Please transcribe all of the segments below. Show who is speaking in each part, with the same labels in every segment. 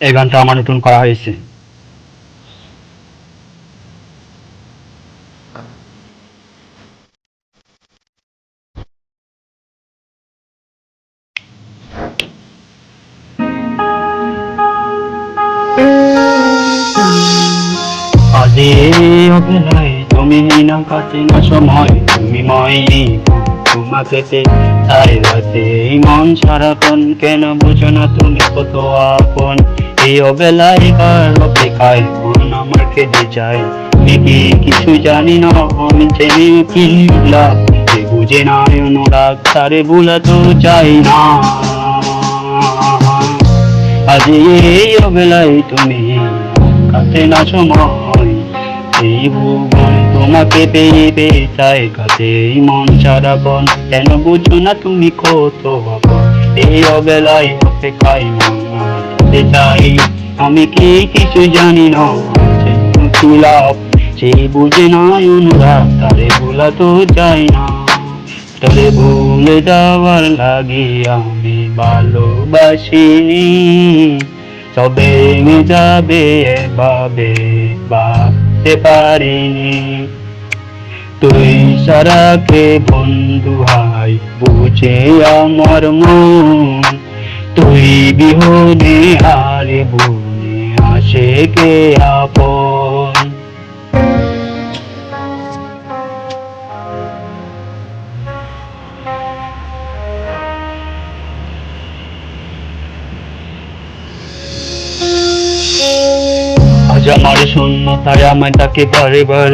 Speaker 1: এই গানটা আমার নতুন করা হয়েছে। তুমি সময়, তুমি তাই রাতে মন সারাক্ষণ কেন বুঝো না তুমি কত আপন? অবেলায় কার অপেক্ষায় মন আমার কেঁদে যায়। কিছু জানি না, আমি জেনে কি লাভ? বুঝে না অনুরাগ তারে ভুলা তো চাই না। আজ এই অবেলায় তুমি কাছে না সময় এই ভুবন তোমাকে পেয়ে পেয়ে চাই কাছে এই মন সারাক্ষণ কেন বুঝো না তুমি কত এই অবেলায় অপেক্ষায় মন কাছে চাই। আমি কি কিছু জানি না, সে লাভ সেই বুঝে না অনুরাগ, তারে ভোলা তো চাই না। তবে ভুলে যাওয়ার লাগে আমি ভালোবাসিনি। তবে যাবে, এভাবে ভাবতে পারিনি। তুই সারাকে বন্ধু হাই বুঝে আমার মন। তুই বিহনে হারে বুনে আসে কে আপন শূন্যতায় আমায় তাকে বারে বার।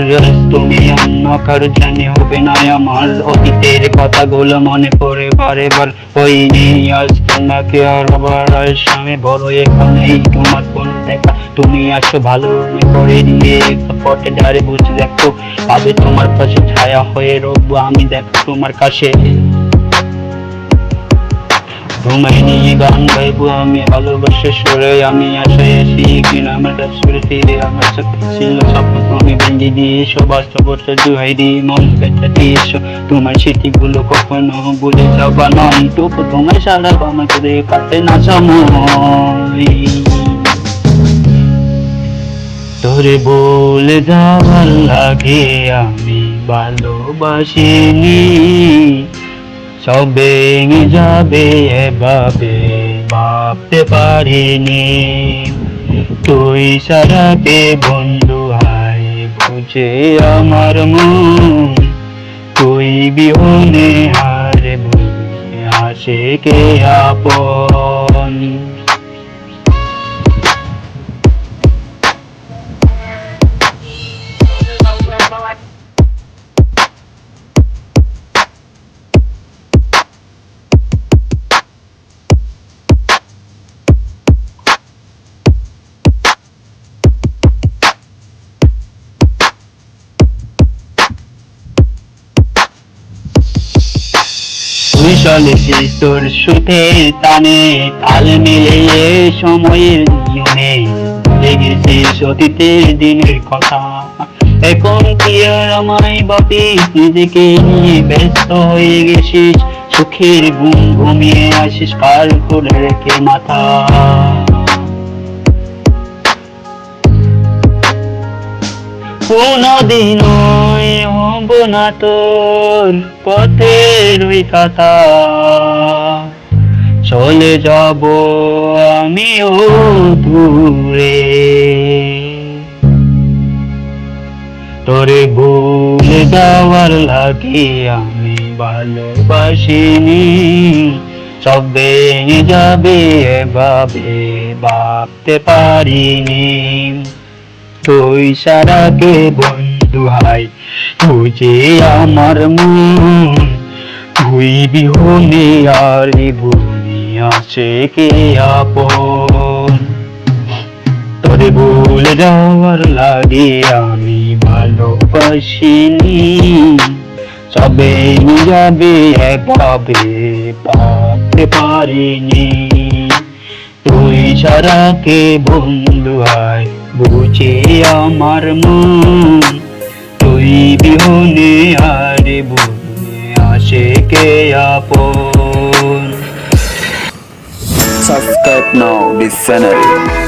Speaker 1: তুমি অন্য কারও জানি হবে না আমার অতীতের কথাগুলো মনে পড়ে বারে বার হয়নি। আজ তোমাকে আর আবার আমি বড় এখানেই। তোমার কোন দেখা, তুমি আসো ভালো করে দিয়ে পথে ধারে বসে দেখো, পাবে তোমার পাশে ছায়া হয়ে রবো আমি দেখো তোমার কাছে। নিয়ে গান গাইবো আমি, ভালোবাসে সুরে আমি আশায় আছি কিনা আমার সুরে ফিরে আমার চোখে ছিল স্বপ্ন, তুমি ভেঙে বাস্তবতা দুহাই দিয়ে মন তোমার স্মৃতিগুলো কখনো যাবা নয়, তবু তোমার সারা আমার করে কাটে না সময় তোরে বলে যাওয়ার লাগে আমি ভালোবাসিনি। সব ভেঙে যাবে এভাবে, ভাবতে পারিনি। তুই সারাকে বন্ধু হাই বুঝে আমার মন। তুই বিহনে আর বুঝে, আসে কে আপন? তুই চলেছিস তোর সুখের টানে তাল মিলিয়ে সময়ের নিয়মে লেগেছিস অতীতের দিনের কথা। এখন কি আর আমায় ভাবিস নিজেকে নিয়ে ব্যস্ত হয়ে গেছিস। সুখের গুম ঘুমিয়ে আসিস পার করে রেখে মাথা। কোনদিন না তোর পথের কথা। চলে যাব আমিও দূরে। তোরে ভুলে যাওয়ার লাগে আমি ভালোবাসিনি। সব যাবে এভাবে ভাবতে পারিনি। তুই সারাকে বন্ধু হাই তুই যে আমার মন, তুই বিহনে আর ভুলি আসে কে আপন? তোরে ভুলে যাওয়ার লাগে আমি ভালোবাসিনি। সবে যাবে একভাবে ভাবতে পারিনি। তুই সারাকে বন্ধু হয় বুঝে আমার মন বিহনে আরে বুঝে আসে কে আপন
Speaker 2: Subscribe now this channel.